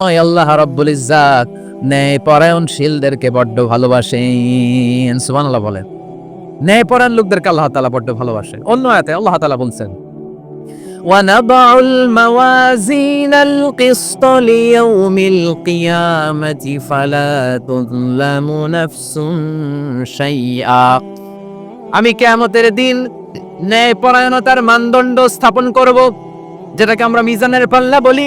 ওই আল্লাহ রব্বুল ইজ্জাত ন্যায় পরায়ণশীলদেরকে বড্ড ভালোবাসেন সুবহানাল্লাহ বলেন ন্যায় পরায়ণ লোকদেরকে আল্লাহ তাআলা বড্ড ভালোবাসেন অন্য আয়াতে আল্লাহ তাআলা বলছেন ونضع الموازين القسط ليوم القيامة فلا تظلم نفس شيئا আমি কেয়ামতের দিন ন্যায় পরায়ণতার মানদণ্ড স্থাপন করব যেটাকে আমরা মিজানের পাল্লা বলি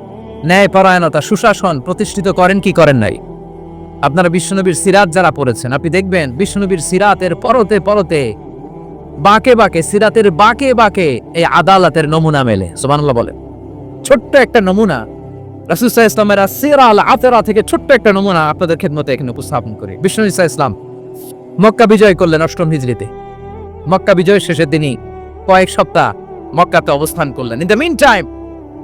ন্যায় পরায়ণতা সুশাসন প্রতিষ্ঠিত করেন কি করেন নাই? আপনারা বিশ্বনবীর সিরাত যারা পড়েছেন, আপনি দেখবেন বিশ্বনবীর সিরাতের পরতে পরতে বাঁকে বাঁকে, সিরাতের বাঁকে বাঁকে এই আদালতের নমুনা মেলে। সুবহানাল্লাহ বলেন। ছোট্ট একটা নমুনা রাসূলুল্লাহ ইসলামের সিরা আল আতেরা থেকে ছোট্ট একটা নমুনা আপনাদের খেদমতে এখানে উপস্থাপন করি। বিষ্ণু ইসা ইসলাম মক্কা বিজয় করলেন অষ্টম হিজরিতে মক্কা বিজয়ের শেষের দিনই কয়েক সপ্তাহ মক্কাতে অবস্থান করলেন। ইন দ্য মিন টাইম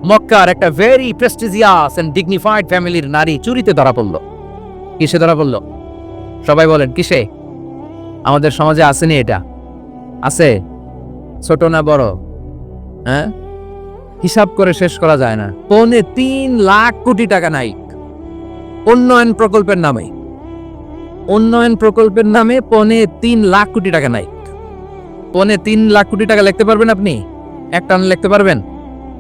মক্কার একটা ভেরি প্রেস্টিজিয়াস এন্ড ডিগনিফাইড ফ্যামিলির নারী চুরিতে ধরা পড়ল। কিসে ধরা পড়ল? সবাই বলেন, কিসে? আমাদের সমাজে আসেনি এটা। আছে? ছোট না বড়? হ্যাঁ? হিসাব করে শেষ করা যায় না। পৌনে তিন লাখ কোটি টাকা নাই। উন্নয়ন প্রকল্পের নামে। উন্নয়ন প্রকল্পের নামে পৌনে তিন লাখ কোটি টাকা নাই। পৌনে তিন লাখ কোটি টাকা লিখতে পারবেন আপনি? এক টান লিখতে পারবেন?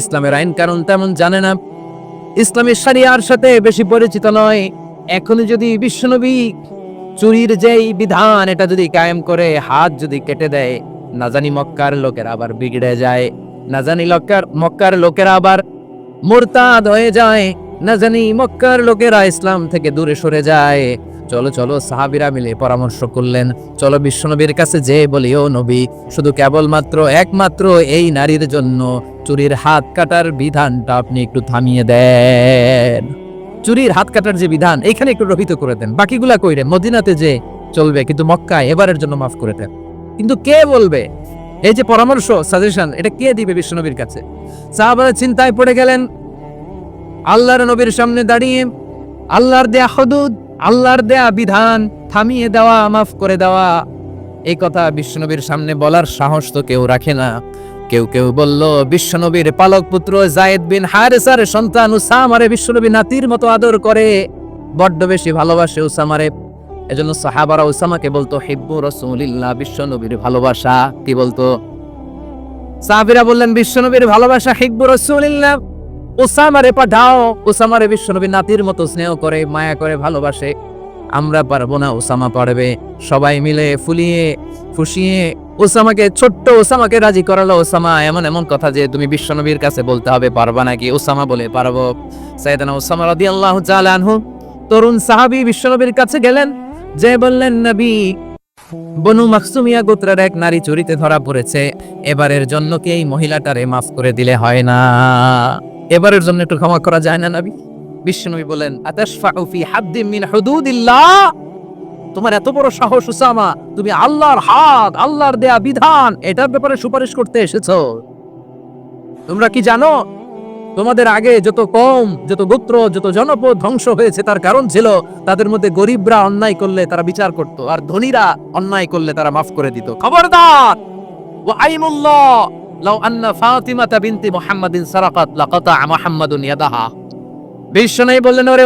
ইসলামের আইন কারণ তেমন জানে না। ইসলামের শরিয়ার সাথে বেশি পরিচিত নয়। এখন যদি বিশ্বনবী চুরির যেই বিধান, এটা যদি কায়েম করে, হাত যদি কেটে দেয়, না জানি মক্কার লোকেরা আবার বিগড়ে যায়, না জানি লক্কার, মক্কার লোকেরা আবার মোরতাদ হয়ে যায়, না জানি মক্কার লোকেরা ইসলাম থেকে দূরে সরে যায়। চলো চলো, সাহাবিরা মিলে পরামর্শ করলেন। চলো বিশ্বনবীর কাছে যে বলি, ও নবী, শুধু কেবলমাত্র, একমাত্র এই নারীর জন্য চুরির হাত কাটার বিধানটা আপনি একটু থামিয়ে দেন। চুরির হাত কাটার যে বিধান এখানে একটু রহিত করে দেন। বাকিগুলা কইরে, মদিনাতে যে চলবে, কিন্তু মক্কায় এবারের জন্য মাফ করে দেন। কিন্তু কে বলবে? এই যে পরামর্শ সাজেশন এটা কে দিবে বিশ্বনবীর কাছে? সাহাবারা চিন্তায় পড়ে গেলেন, আল্লাহর নবীর সামনে দাঁড়িয়ে, আল্লাহর দেয়া হদুদ আল্লাহর দেয়া বিধান থামিয়ে দেওয়া, মাফ করে দেওয়া। এই কথা বিশ্বনবীর সামনে বলার সাহস তো কেউ রাখে না। কেউ কেউ বলল, বিশ্বনবীর পালক পুত্র জায়েদ বিন হারেসার সন্তান উসামারে বিশ্বনবী নাতির মতো আদর করে। বড্ড বেশি ভালোবাসে উসামারে। এজন্য সাহাবারা উসামাকে বলতো, হিব্বু রসুলিল্লাহ, বিশ্বনবীর ভালোবাসা। কি বলতো? সাহাবিরা বললেন, বিশ্বনবীর ভালোবাসা হিব্বু রসুলিল্লাহ। ওসামারে পাঠাও। ওসামারে বিশ্বনবী নাতির মতো স্নেহ করে, মায়া করে, ভালোবাসে। আমরা পারব না, ওসামা পারবে। সবাই মিলে ফুলিয়ে, ফুসিয়ে, ওসামাকে, ছোট্ট ওসামাকে রাজি করালো। ওসামা, এমন এমন কথা যে তুমি বিশ্বনবীর কাছে বলতে হবে, পারবা নাকি? ওসামা বলে, পারব। সাইদানা ওসামা রাদিয়াল্লাহু তাআলা আনহু, তরুণ সাহাবী বিশ্বনবীর কাছে গেলেন। যে বললেন, নবী, বনু মাকসুমিয়া গোত্রের এক নারী চুরিতে ধরা পড়েছে। এবারের জন্য কি এই মহিলাটারে মাফ করে দিলে হয় না? এবারের জন্য একটু ক্ষমা করা যায় না নবী? বিশ্বনবী বলেন তোমার এত বড় সাহস উসামা, তুমি আল্লাহর হাত, আল্লাহর দেয়া বিধান, এটার ব্যাপারে সুপারিশ করতে এসেছ। তোমরা কি জানো, তোমাদের আগে যত কম যত গোত্র, যত জনপদ ধ্বংস হয়েছে, তার কারণ ছিল তাদের মধ্যে গরিবরা অন্যায় করলে তারা বিচার করত, আর ধনীরা অন্যায় করলে তারা মাফ করে দিত। খবরদার! ওয়া আইমুল্লাহ লাউ আন্না বিনতি মুহাম্মাদিন সারাকাত লাকাতা মুহাম্মাদুন ইয়াদাহা বললেন ওরে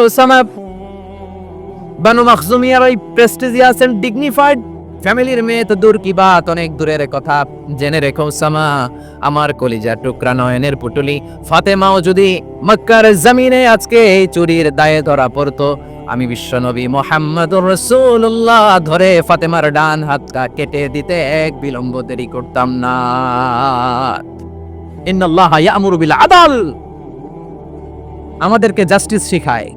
বানু মাখজুমিয়ার ওই প্রেস্টিজিয়াস এন্ড ডিগনিফাইড ফ্যামিলির মেয়ে তো দূর কি বাত? অনেক দূরের কথা। জেনে রেখো সামা আমার কলিজা টুকরা নয়নের পুটুলি ফাতেমাও যদি মক্কার জমিনে আজকে এই চুরির দায়ে ধরা পড়তো আমি বিশ্বনবী মোহাম্মদ রসুল্লাহ ধরে ফাতেমার ডান হাতটা কেটে দিতে এক বিলম্ব দেরি করতাম না। ইন্নাল্লাহ ইয়ামুরু বিল আদাল। আমাদেরকে জাস্টিস শিখায়।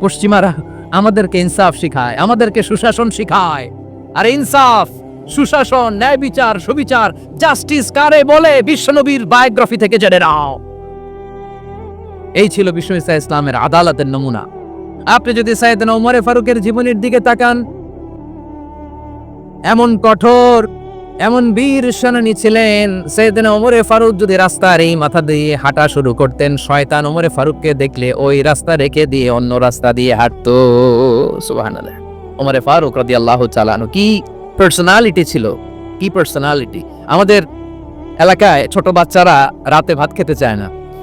পশ্চিমারা আমাদেরকে ইনসাফ শিখায়। আমাদেরকে সুশাসন শিখায়। আর ইনসাফ, সুশাসন, ন্যায় বিচার, সুবিচার, জাস্টিস কারে বলে বিশ্বনবীর বায়োগ্রাফি থেকে জেনে নাও। এই ছিল ইসা ইসলামের আদালতের নমুনা। আপনি যদি সাইয়েদ ওমরে ফারুকের জীবনের দিকে তাকান, এমন কঠোর, এমন বীর সেনানী ছিলেন সেদিন ওমরে ফারুক যদি রাস্তার এই মাথা দিয়ে হাঁটা শুরু করতেন, শয়তান ওমরে ফারুককে দেখলে ওই রাস্তা রেখে দিয়ে অন্য রাস্তা দিয়ে হাঁটতো। ওমরে ফারুক রাদিয়াল্লাহু চালানো কি পার্সোনালিটি ছিল? কি পার্সোনালিটি আমাদের এলাকায় ছোট বাচ্চারা রাতে ভাত খেতে চায় না।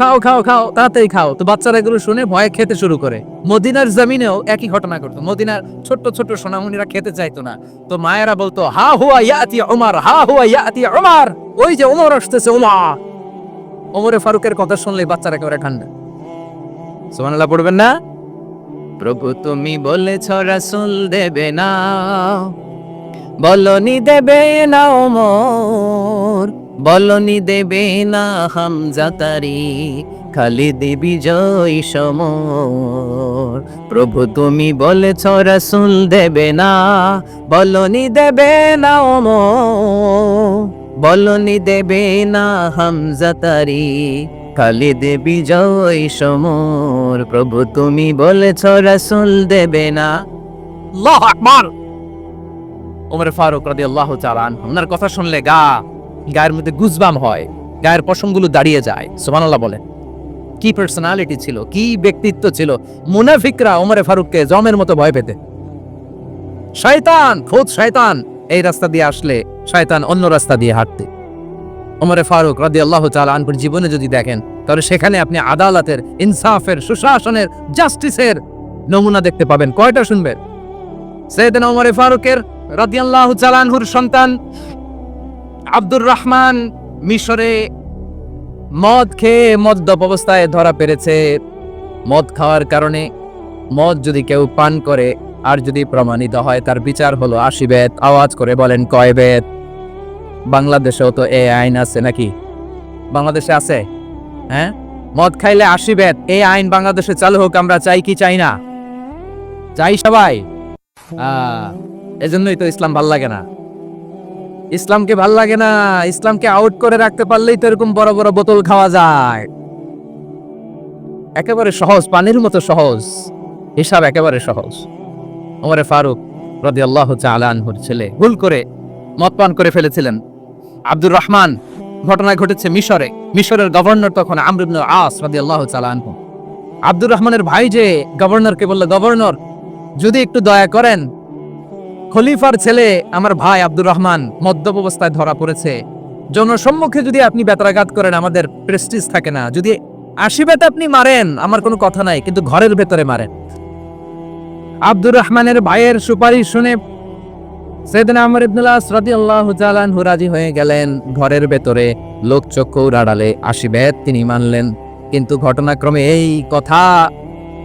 খাও খাও খাও, তাড়াতাড়ি খাও। তো বাচ্চারা এগুলো শুনে ভয়ে খেতে শুরু করে। মদিনার জমিনেও একই ঘটনা করতো মদিনার ছোট্ট ছোট্ট সোনামণিরা খেতে চাইতো না। তো মায়েরা বলতো, হা হুয়া ইয়াতি ওমর হা হুয়া ইয়াতি ওমর ওই যে ওমর আসতেছে ওমর ওমরে ফারুকের কথা শুনলে বাচ্চারা একেবারে ঠান্ডা। সুবহানাল্লাহ, পড়বেন না? প্রভু তুমি বলেছ, রাসূল দেবে না। বলনি দেবে না ওমর বলনি দেবে না হামজাতারি খালিদ বিজয় সমর। প্রভু তুমি বলেছ, রাসূল দেবে না, বলনি দেবে না ওমর। বলনি দেবে না হামজাতারি দেবী জয় সমর। প্রভু তুমি বলেছ, রাসূল দেবে না। আল্লাহু আকবার। ওমর ফারুক রাদিয়াল্লাহু তাআলা ওনার কথা শুনলে গা গায়ের মধ্যে গুজবাম হয়, গায়ের পশমগুলো দাঁড়িয়ে যায়। সুবহানাল্লাহ বলেন। কি পার্সোনালিটি ছিল, কি ব্যক্তিত্ব ছিল? মুনাফিকরা ওমরে ফারুককে জমের মতো ভয় পেতে শয়তান, খোদ শয়তান, এই রাস্তা দিয়ে আসলে শয়তান অন্য রাস্তা দিয়ে হাঁটতে। ওমরে ফারুক রাদি আল্লাহ আনপুর জীবনে যদি দেখেন, তাহলে সেখানে আপনি আদালতের, ইনসাফের, সুশাসনের, জাস্টিসের নমুনা দেখতে পাবেন। কয়টা শুনবেন? সৈয়দিন ওমরে ফারুকের রাদিয়াল্লাহু চালানহুর সন্তান আব্দুর রহমান মিশরে মদ খেয়ে মদ্যপ অবস্থায় ধরা পেরেছে। মদ খাওয়ার কারণে মদ যদি কেউ পান করে, আর যদি প্রমাণিত হয়, তার বিচার হলো আশি বেত আওয়াজ করে বলেন, কয় বেত বাংলাদেশেও তো এই আইন আছে নাকি? বাংলাদেশে আছে? হ্যাঁ? মদ খাইলে আশি বেত এই আইন বাংলাদেশে চালু হোক, আমরা চাই কি চাই না? চাই সবাই? এজন্যই তো ইসলাম ভালো লাগে না। ইসলামকে ভালো লাগে না, ইসলামকে আউট করে রাখতে পারলেই তো এরকম বড় বড় বোতল খাওয়া যায়। একেবারে সহজ, পানির মতো সহজ। হিসাব একেবারে সহজ। ওমরে ফারুক রদি আল্লাহ আনহুর ছেলে, ভুল করে মদ পান করে ফেলেছিলেন। আব্দুর রহমান, ঘটনা ঘটেছে মিশরে। মিশরের গভর্নর তখন আমর ইবনে আস রদি আল্লাহ আনহু। আব্দুর রহমানের ভাই যে গভর্নরকে বলল, গভর্নর, যদি একটু দয়া করেন খলিফার ছেলে আমার ভাই আব্দুর রহমান মদ্যপ অবস্থায় ধরা পড়েছে। জনসম্মুখে যদি আপনি বেতারাঘাত করেন, আমাদের প্রেস্টিজ থাকে না। যদি আশি বেত আপনি মারেন, আমার কোনো কথা নাই, কিন্তু ঘরের ভেতরে মারেন। আব্দুর রহমানের ভাইয়ের সুপারিশ শুনে সেদিন আমর ইবনুল্লাহ রাজি হয়ে গেলেন। ঘরের ভেতরে লোক চক্ষুর আড়ালে আশি বেত তিনি মানলেন। কিন্তু ঘটনাক্রমে এই কথা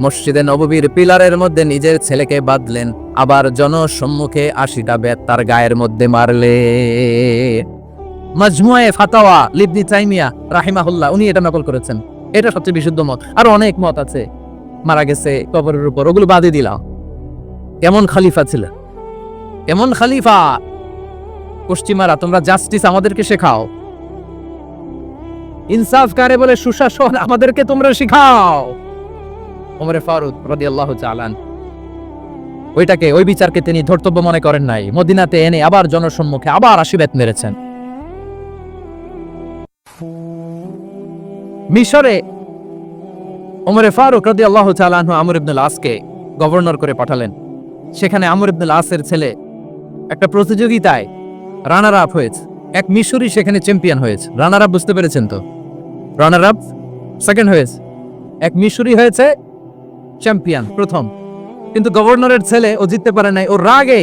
মসজিদে নববীর পিলারের মধ্যে নিজের ছেলেকে বাঁধলেন, আবার জনসম্মুখে আশিটা বেত তার গায়ের মধ্যে মারলে। মাজমুয়ে ফাতাওয়া লিবনি তাইমিয়া রাহিমাহুল্লাহ, উনি এটা নকল করেছেন। এটা সবচেয়ে বিশুদ্ধ মত। আর অনেক মত আছে। মারা গেছে কবরের উপর, ওগুলো বাদই দিলাম। এমন খালিফা ছিল? এমন খালিফা? পশ্চিমারা, তোমরা জাস্টিস আমাদেরকে শেখাও। ইনসাফ কারে বলে, সুশাসন আমাদেরকে তোমরা শিখাও। ওমরে ফারুক রাদিয়াল্লাহু চালান ওইটাকে, ওই বিচারকে তিনি ধর্তব্য মনে করেন নাই। মদিনাতে এনে আবার জনসম্মুখে আবার আশীর্বাদ মেরেছেন। মিশরে ওমরে ফারুক রদি আল্লাহ চালানহু আমর ইবনুল আসকে গভর্নর করে পাঠালেন। সেখানে আমর ইবনুল আসের ছেলে একটা প্রতিযোগিতায় রানার আপ হয়েছে। এক মিশরি সেখানে চ্যাম্পিয়ন হয়েছে। রানার আপ বুঝতে পেরেছেন তো? রানার আপ সেকেন্ড হয়েছে। এক মিশরি হয়েছে চ্যাম্পিয়ন, প্রথম। কিন্তু গভর্নরের ছেলে ও জিততে পারে নাই ও রাগে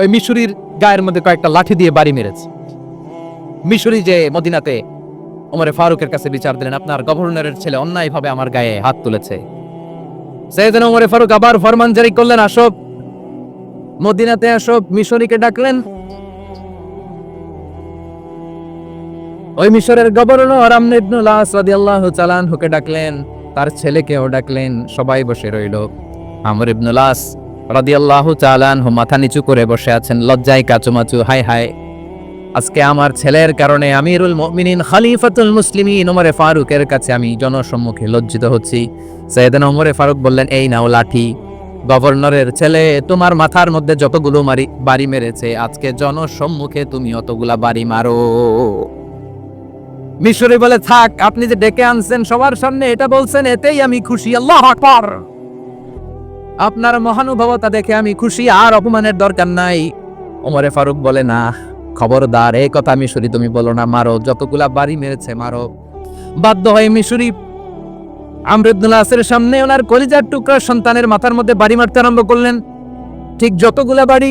ওই মিশরির গায়ের মধ্যে কয়েকটা লাঠি দিয়ে বাড়ি মেরেছে। মিশরি যে মদিনাতে ওমরে ফারুকের কাছে বিচার দিলেন, আপনার গভর্নরের ছেলে অন্যায়ভাবে আমার গায়ে হাত তুলেছে। সেদিন ওমরে ফারুক আবার ফরমান জারি করলেন আসব মদিনাতে আসব মিশরীকে ডাকলেন। ওই মিশরের গভর্নর আমর ইবনুল আস রাদিয়াল্লাহু চালানহুকে ডাকলেন তার ছেলেকেও ডাকলেন, সবাই বসে রইল। আমর ইবনুল আস রাদিয়াল্লাহু চালানহু মাথা নিচু করে বসে আছেন, লজ্জায় কাচুমাচু, হাই হাই। আজকে আমার ছেলের কারণে আমিরুল মুমিনিন, খলিফাতুল মুসলিমিন ওমরে ফারুকের কাছে আমি জনসম্মুখে লজ্জিত হচ্ছি। সৈয়দনা ওমরে ফারুক বললেন, এই নাও লাঠি। গভর্নরের ছেলে, তোমার মাথার মধ্যে যতগুলো মারি, বাড়ি মেরেছে, আজকে জনসম্মুখে তুমি অতগুলা বাড়ি মারো। মিশরি বলে, থাক, আপনি যে ডেকে আনছেন সবার সামনে এটা বলছেন, এতেই আমি খুশি। আল্লাহ আকবার! আপনার মহানুভবতা দেখে আমি খুশি, আর অপমানের দরকার নাই। ওমরে ফারুক বলে, না, খবরদার, এই কথা মিশরি তুমি বলো না, মারো, যতগুলা বাড়ি মেরেছে, মারো। বাধ্য হয়ে মিশরি আমরুদ্দুল আসের সামনে ওনার কলিজার টুকরা সন্তানের মাথার মধ্যে বাড়ি মারতে আরম্ভ করলেন। ঠিক যতগুলা বাড়ি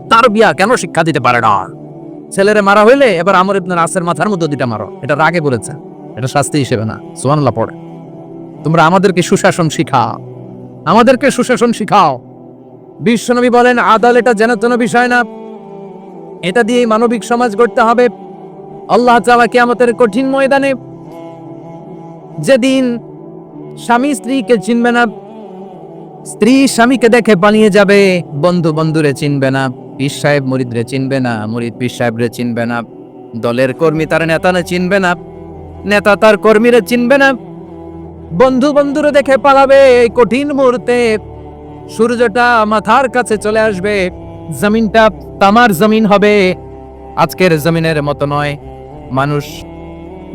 তার বিয়া কেন শিক্ষা দিতে পারে না? ছেলেরে মারা হইলে এবার আমর ইবনুল আসের মাথার মধ্যে দুইটা মারো। এটা রাগে বলেছে। এটা শাস্তি হিসেবে না। সুবহানাল্লাহ, পড়ে। তোমরা আমাদেরকে সুশাসন শিখাও। আমাদেরকে সুশাসন শিখাও। বিশ্বনবী বলেন, আদাল এটা যেন তেন বিষয় না। এটা দিয়ে মানবিক সমাজ গড়তে হবে। আল্লাহ তাআলা কিয়ামতের কঠিন ময়দানে যেদিন স্বামী স্ত্রীকে চিনবে না স্ত্রী স্বামীকে দেখে পালিয়ে যাবে। বন্ধু বন্ধুরে চিনবে না। পীর সাহেব মুরিদরে চিনবে না। মরিদ পীর সাহেবরে চিনবে না। দলের কর্মী তার নেতারে চিনবে না। নেতা তার কর্মীরে চিনবে না। বন্ধু বন্ধুরে দেখে পালাবে এই কঠিন মুহূর্তে। সূর্যটা মাথার কাছে চলে আসবে। জমিনটা তামার জমিন হবে। আজকের জমিনের মতো নয়। মানুষ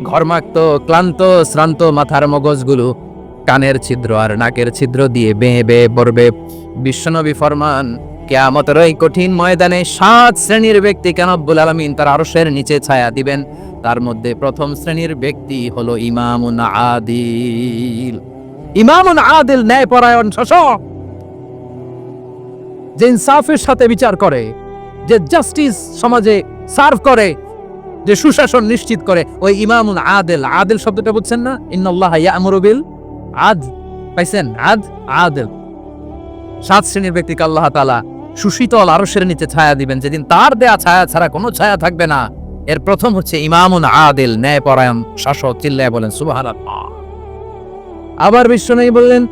ঘরমাক্ত, ক্লান্ত, শ্রান্ত মাথার মগজগুলো কানের ছিদ্র আর নাকের ছিদ্র দিয়ে বেয়ে বেয়ে পড়বে। বিশ্বনবী ফরমান, কেয়ামতের এই কঠিন ময়দানে সাত শ্রেণির ব্যক্তি কেনব্বুল আলমিন তার আরশের নিচে ছায়া দিবেন? তার মধ্যে প্রথম শ্রেণির ব্যক্তি হলো ইমামুন আদিল। ইমামুন আদিল ন্যায়পরায়ণ শাসক, যে ইনসাফের সাথে বিচার করে, যে জাস্টিস সমাজে সার্ভ করে, যে সুশাসন নিশ্চিত করে। ওই ইমামুন আদেল আদেল শব্দটা বুঝছেন না? ইন্নাল্লাহ ইয়ামুরু বিল আদ, পাইছেন? আদ? আদেল। সাত শ্রেণির ব্যক্তিকে আল্লাহ তালা সুশীতল আরশের নিচে ছায়া দিবেন। যেদিন তার দেয়া ছায়া ছাড়া কোনো ছায়া থাকবে না। এর প্রথম হচ্ছে ইমামুন আদেল, ন্যায়পরায়ণ শাসক, চিল্লায় বলেন, সুবহানাল্লাহ। আবার বিশ্বনবী বললেন,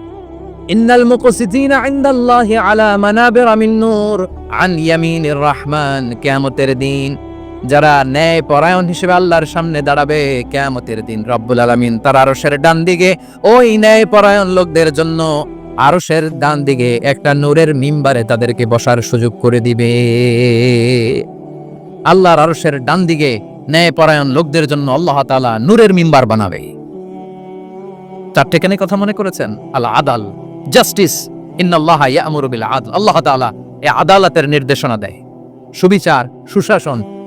ইন্নাল মুকসিতিনা ইনদাল্লাহি আলা মানাবির মিন নূর আন ইয়ামিনির রহমান। কিয়ামতের দিন যারা ন্যায় পরায়ণ হিসেবে আল্লাহর সামনে দাঁড়াবে, কেয়ামতের দিন রব্বুল আলামিন তার আরশের ডান দিকে, ওই ন্যায় পরায়ণ লোকদের জন্য আরশের ডান দিকে একটা নূরের মিম্বারে তাদেরকে বসার সুযোগ করে দিবে। আল্লাহর আরশের ডান দিকে ন্যায় পরায়ণ লোকদের জন্য আল্লাহ তাআলা নূরের মিম্বার বানাবে। চারটে কেন কথা মনে করেছেন? আল্লাহ আদাল, জাস্টিস, ইন্নাল্লাহ ইয়ামুরু বিল আদল। আল্লাহ তাআলা এ আদালতের নির্দেশনা দেয়। সুবিচার, সুশাসন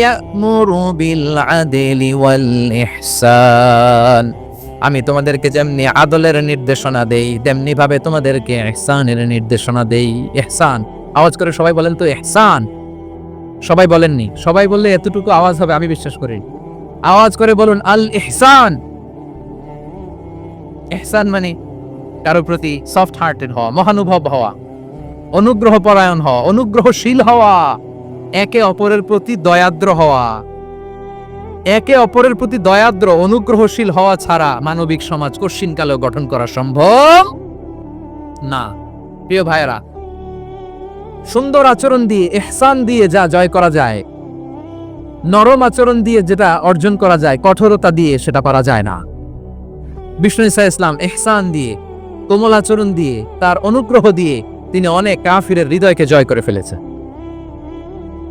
ইয়ামুরু বিল আদলি ওয়াল ইহসান আমি তোমাদেরকে যেমনি আদলের নির্দেশনা দেই তেমনি ভাবে তোমাদেরকে এহসানের নির্দেশনা দেই। এহসান আওয়াজ করে সবাই বলেন তো এহসান সবাই বলেননি। সবাই বললে এতটুকু আওয়াজ হবে, আমি বিশ্বাস করি আওয়াজ করে বলুন আল এহসান এহসান মানে কারও প্রতি সফট হার্টেড হওয়া, মহানুভব হওয়া অনুগ্রহ পরায়ণ হওয়া, অনুগ্রহশীল হওয়া। একে অপরের প্রতি দয়াদ্র হওয়া। একে অপরের প্রতি দয়াদ্র, অনুগ্রহশীল হওয়া ছাড়া মানবিক সমাজ কশিনকালেও গঠন করা সম্ভব না। প্রিয় ভাইয়েরা, সুন্দর আচরণ দিয়ে, এহসান দিয়ে যা জয় করা যায়, নরম আচরণ দিয়ে যেটা অর্জন করা যায়, কঠোরতা দিয়ে সেটা করা যায় না। বিষ্ণু ইসা ইসলাম এহসান দিয়ে, কোমল আচরণ দিয়ে, তার অনুগ্রহ দিয়ে তিনি অনেক কাফিরের হৃদয়কে জয় করে ফেলেছে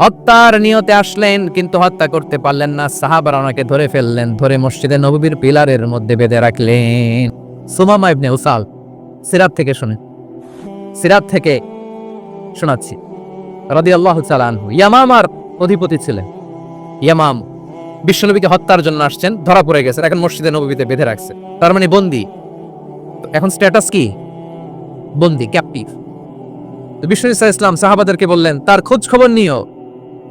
হত্যার নিয়তে আসলেন, কিন্তু হত্যা করতে পারলেন না। সাহাবারা ওনাকে ধরে ফেললেন, ধরে মসজিদে নববীর পিলারের মধ্যে বেঁধে রাখলেন। সুমামা ইবনে উসাল, সিরাত থেকে শুনে সিরাত থেকে শোনাচ্ছি। রাদিয়াল্লাহু তাআলা আনহু। ইয়ামামার অধিপতি ছিলেন। ইয়ামাম বিশ্বনবীকে হত্যার জন্য আসছেন, ধরা পড়ে গেছেন, এখন মসজিদে নববীতে বেঁধে রাখছে। তার মানে বন্দি। এখন স্ট্যাটাস কি? বন্দি ক্যাপটিভ তো ইসলাম সাহাবাদেরকে বললেন, তার খোঁজ খবর নিও।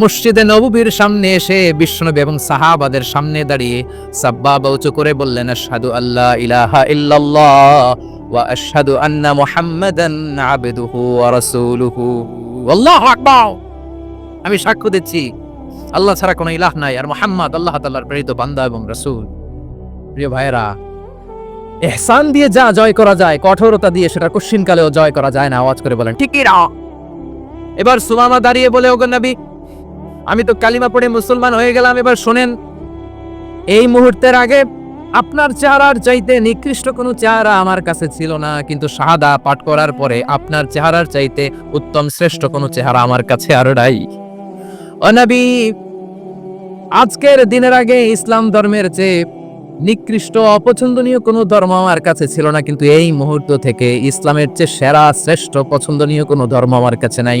মসজিদে নববীর সামনে এসে বিশ্বনবী এবং সাহাবাদের সামনে দাঁড়িয়ে সাব্বা উঁচু করে বললেন, আশহাদু আল্লাহ ইলাহা ইল্লাল্লাহ ওয়া আশহাদু আন্না মুহাম্মাদান আবদুহু ওয়া রাসূলুহু। আল্লাহু আকবার। আমি সাক্ষ্য দিচ্ছি, আল্লাহ ছাড়া কোনো ইলাহ নাই, আর মুহাম্মদ আল্লাহ তাআলার প্রেরিত বান্দা এবং রাসূল। প্রিয় ভাইরা এহসান দিয়ে যা জয় করা যায়, কঠোরতা দিয়ে সেটা কশ্চিনকালেও জয় করা যায় না, আওয়াজ করে বলেন, ঠিকই না এবার সুমামা দাঁড়িয়ে বলে, ওগো নবী আমি তো কালিমা পড়ে মুসলমান হয়ে গেলাম, এবার শোনেন। এই মুহূর্তের আগে আপনার চেহারার চাইতে নিকৃষ্ট কোনো চেহারা আমার কাছে ছিল না, কিন্তু শাহাদা পাঠ করার পরে আপনার চেহারার চাইতে উত্তম শ্রেষ্ঠ কোনো চেহারা আমার কাছে আর নাই। ও নবী, আজকের দিনের আগে ইসলাম ধর্মের চেয়ে নিকৃষ্ট, অপছন্দনীয় কোনো ধর্ম আমার কাছে ছিল না, কিন্তু এই মুহূর্ত থেকে ইসলামের চেয়ে সেরা, শ্রেষ্ঠ, পছন্দনীয় কোনো ধর্ম আমার কাছে নাই।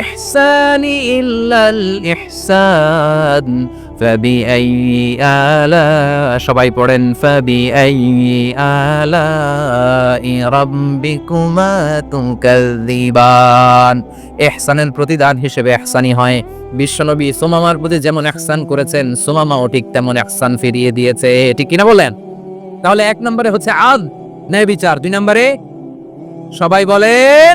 ইহসানি ইল্লাল ইহসান ফাবিআই আলা সবাই পড়েন ফাবিআই আলা রাব্বিকুমা তুকাযিবান ইহসানের প্রতিদান হিসেবে ইহসানি হয়। বিশ্বনবী সুমামার প্রতি যেমন ইহসান করেছেন, সুমামাও ঠিক তেমন ইহসান ফিরিয়ে দিয়েছে। ঠিক কিনা বলেন তাহলে এক নম্বরে হচ্ছে আদ, ন্যায় বিচার। দুই নম্বরে সবাই বলেন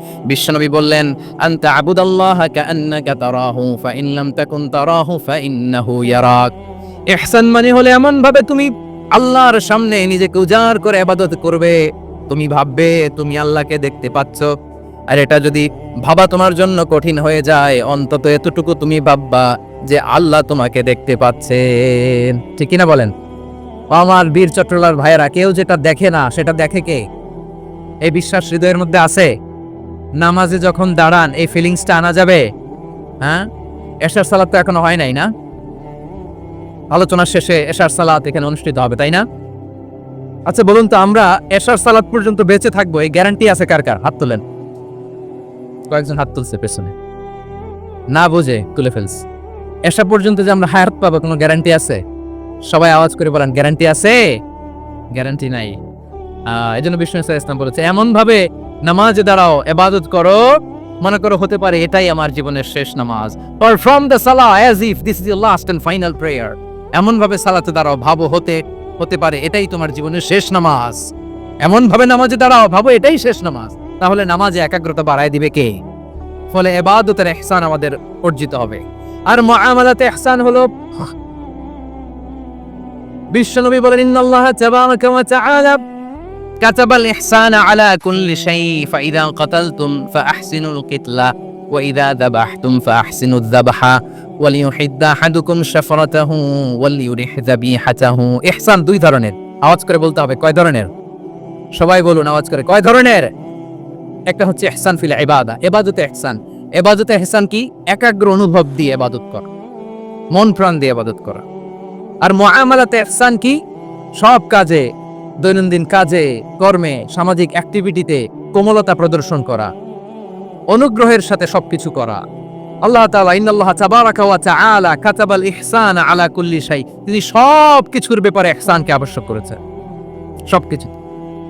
বিশ্বনবী বললেন, আনতা আবুদাল্লাহ কাআন্নাকা তারাহু, ফাইন লাম তাকুন তারাহু ফাইন্নাহু ইয়ারাক। ইহসান মানে হলে এমন ভাবে তুমি আল্লাহর সামনে নিজেকে উজাড় করে ইবাদত করবে। তুমি ভাববে, তুমি আল্লাহকে দেখতে পাচ্ছ। আর এটা যদি ভাবা তোমার জন্য কঠিন হয়ে যায়, অন্তত এতটুকু তুমি ভাববা যে আল্লাহ তোমাকে দেখতে পাচ্ছেন ঠিক কিনা বলেন? আমার বীর চট্টলার ভাইয়েরা, কেউ যেটা দেখে না, সেটা দেখে কে? এই বিশ্বাস হৃদয়ের মধ্যে আছে? নামাজে যখন দাঁড়ান, এই ফিলিংসটা আনা যাবে? হ্যাঁ? এশার সালাত তো এখনও হয় নাই না? আলোচনার শেষে এশার সালাত এখানে অনুষ্ঠিত হবে, তাই না? আচ্ছা বলুন তো আমরা এশার সালাত পর্যন্ত বেঁচে থাকব, এই গ্যারান্টি আছে কার কার? হাত তোলেন। কয়েকজন হাত তুলছে পেছনে। না বুঝে, তুলে ফেলছে। এসা পর্যন্ত যে আমরা হায়াত পাবো, কোনো গ্যারান্টি আছে? সবাই আওয়াজ করে বলেন গ্যারান্টি আছে? গ্যারান্টি নাই। এই জন্য বিষ্ণু ইসা ইসলাম বলেছে এমন ভাবে নামাজে দাঁড়াও, এবাদত করো। মনে করো হতে পারে এটাই আমার জীবনের শেষ নামাজ। পারফর্ম দ্য সালা as if this is last and final prayer এমন ভাবে সালাতে দাঁড়াও, ভাবো হতে হতে পারে এটাই তোমার জীবনের শেষ নামাজ। এমন ভাবে নামাজে দাঁড়াও, ভাবো এটাই শেষ নামাজ। তাহলে নামাজে একাগ্রতা বাড়ায় দিবে কে? ফলে এবাদতের এহসান আমাদের অর্জিত হবে। আর মুআমালাতে এহসান হলো, বিশ্বনবী বলেন, ইন্নাল্লাহ তাবারাকা ওয়া তাআলা। كتب الإحسان على كل شيء فإذا قتلتم فأحسنوا القتلة وإذا ذبحتم فأحسنوا الذبح وليحد أحدكم شفرته وليرح ذبيحته إحسان দুই ধরনের আওয়াজ করে বলতে হবে কয় ধরনের সবাই বলুন আওয়াজ করে কয় ধরনের একটা হচ্ছে এহসান ফিল ইবাদা এবাদতে এহসান এবাদতে এহসান কি একাগ্র অনুভব দিয়ে এবাদত করা মন প্রাণ দিয়ে এবাদত করা আর মুআমালাতে এহসান কি সব কাজে দৈনন্দিন কাজে, কর্মে, সামাজিক অ্যাক্টিভিটিতে কোমলতা প্রদর্শন করা। অনুগ্রহের সাথে সবকিছু করা। আল্লাহ তাআলা ইন্নাল্লাহ তাবারাকা ওয়া তাআলা কাতাবাল ইহসান আলা কুল্লি শাই। তিনি সব কিছুর ব্যাপারে ইহসানকে আবশ্যক করেছেন। সবকিছু।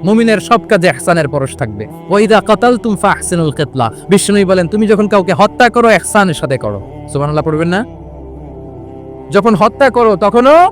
মুমিনের সব কাজে ইহসানের পরশ থাকবে। ওয়াইদা কাতালতুম ফাহসিনুল কিতলা। বিষ্ণুই বলেন, তুমি যখন কাউকে হত্যা করো, ইহসানের সাথে করো। সুবহানাল্লাহ পড়বেন না? যখন হত্যা করো, তখনও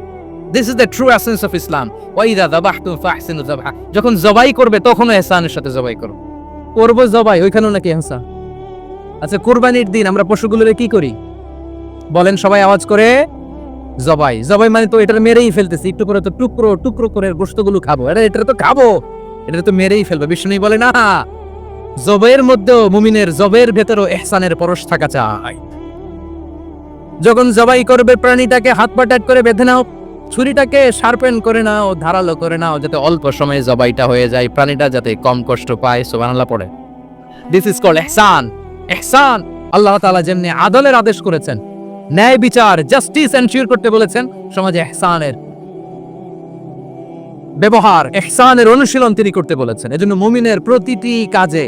this is the true essence of Islam ওয়াইদা যাবাহতুম ফাহসিনু যাবহা যখন জবাই করবে, তখনও এহসানের সাথে জবাই করো। করব জবাই, ওইখানেও নাকি এহসান। আচ্ছা কুরবানির দিন আমরা পশুগুলোরে কি করি? বলেন সবাই আওয়াজ করে, জবাই। জবাই মানে তো এটা মেরেই ফেলতেছি, একটু করে তো টুকরো টুকরো করে গোশতগুলো খাব। এটা এটা তো খাব। এটা তো মেরেই ফেলবে। বিষ্ণু বলে না জবের মধ্যেও মুমিনের জবের ভেতরও এহসানের পরশ থাকা চাই। যখন জবাই করবে, প্রাণীটাকে হাত পা টাইট করে বেঁধে নাও। ছুরিটাকে শার্পেন করে নাও, ধারালো করে নাও, যাতে অল্প সময়ে জবাইটা হয়ে যায়, প্রাণীটা যাতে কম কষ্ট পায়, সুবহানাল্লাহ পড়ে। দিস ইজ কল এহসান এহসান আল্লাহ তাআলা যেমনি আদলের আদেশ করেছেন, ন্যায় বিচার জাস্টিস এনশিওর করতে বলেছেন, সমাজে এহসানের ব্যবহার এহসানের অনুশীলন তিনি করতে বলেছেন। এজন্য মুমিনের প্রতিটি কাজে,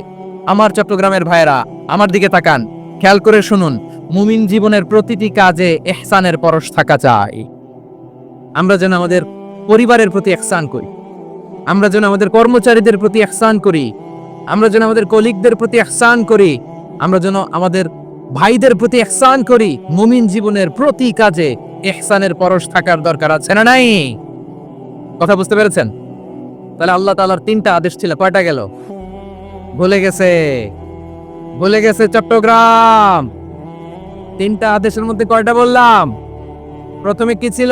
আমার চট্টগ্রামের ভাইয়েরা, আমার দিকে তাকান, খেয়াল করে শুনুন, মুমিন জীবনের প্রতিটি কাজে এহসানের পরশ থাকা চাই। আমরা যেন আমাদের পরিবারের প্রতি এহসান করি। আমরা যেন আমাদের কর্মচারীদের প্রতি এহসান করি। আমরা যেন আমাদের কলিগদের প্রতি এহসান করি। আমরা যেন আমাদের ভাইদের প্রতি এহসান করি। মুমিন জীবনের প্রতি কাজে এহসানের পরশ থাকার দরকার আছে না নাই? কথা বুঝতে পেরেছেন? তাহলে আল্লাহ তাআলার তিনটা আদেশ ছিল। কয়টা গেল? ভুলে গেছে। ভুলে গেছে চট্টগ্রাম। তিনটা আদেশের মধ্যে কয়টা বললাম? প্রথমে কি ছিল?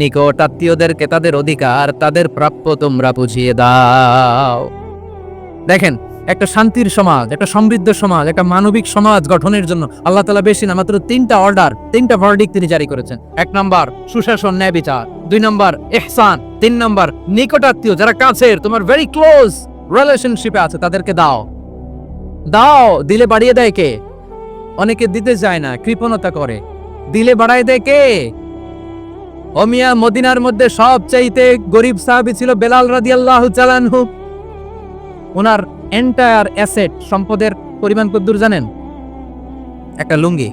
নিকট আত্মীয়দেরকে তাদের অধিকার, তাদের প্রাপ্য তোমরা বুঝিয়ে দাও। দেখেন, একটা শান্তির সমাজ, একটা সমৃদ্ধ সমাজ, একটা মানবিক সমাজ গঠনের জন্য আল্লাহ তালা বেশি না, মাত্র তিনটা অর্ডার তিনটা ভার্ডিক তিনি জারি করেছেন। এক নম্বর, সুশাসন, ন্যায় বিচার। দুই নম্বর এহসান তিন নম্বর নিকটাত্মীয় যারা কাছের, তোমার ভেরি ক্লোজ রিলেশনশিপে আছে, তাদেরকে দাও। দাও, দিলে বাড়িয়ে দেয় কে? অনেকে দিতে যায় না, কৃপণতা করে। দিলে বাড়ায় দেয় কে? অমিয়া মদিনার মধ্যে সবচাইতে গরিব সাহাবী ছিল বেলাল রাদিয়াল্লাহু চালানহু ওনার এন্টায়ার অ্যাসেট সম্পদের পরিমাণ কদ্দূর জানেন? একটা লুঙ্গি।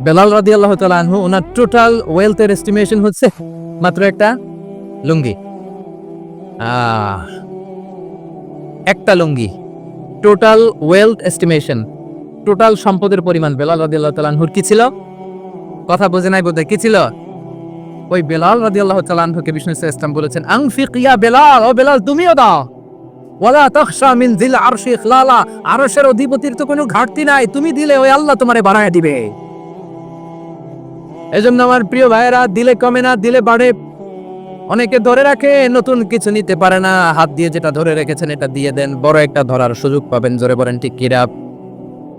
বেলাল রাদিয়াল্লাহু তাআলা আনহু, ওনার টোটাল ওয়েলথের এস্টিমেশন হচ্ছে মাত্র একটা লুঙ্গি। একটা lungi. Total wealth estimation total সম্পদের পরিমাণ বেলাল রাদিয়াল্লাহু তাআলা আনহুর কি ছিল? কথা বোঝে নাই বোধহয়, কি ছিল? ওই বেলাল রাদিয়াল্লাহু তাআলা আনহুকে বিষ্ণু ইসলাম বলেছেন আনফিক ইয়া বেলাল, ও বেলাল, তুমিও দাও। ওয়ালা তাখশা মিন জিল আরশি ইখলালা, আরশের অধিপতির তো কোনো ঘাটতি নাই, তুমি দিলে ওই আল্লাহ তোমারে বাড়ায় দিবে। এজন্য আমার প্রিয় ভাইয়েরা, দিলে কমে না, দিলে বাড়ে। অনেকে ধরে রাখে, নতুন কিছু নিতে পারে না, হাত দিয়ে যেটা ধরে রেখেছেন এটা দিয়ে দেন, বড় একটা ধরার সুযোগ পাবেন, জোরে বলেন, ঠিক কিরাপ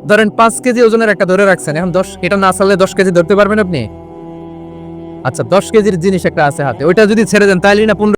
ধরেন পাঁচ কেজি ওজনের একটা ধরে রাখছেন, এখন দশ, এটা না চালে দশ কেজি ধরতে পারবেন আপনি? আচ্ছা দশ কেজির জিনিস একটা আছে হাতে ওইটা যদি ছেড়ে দেন তাহলে না পনেরো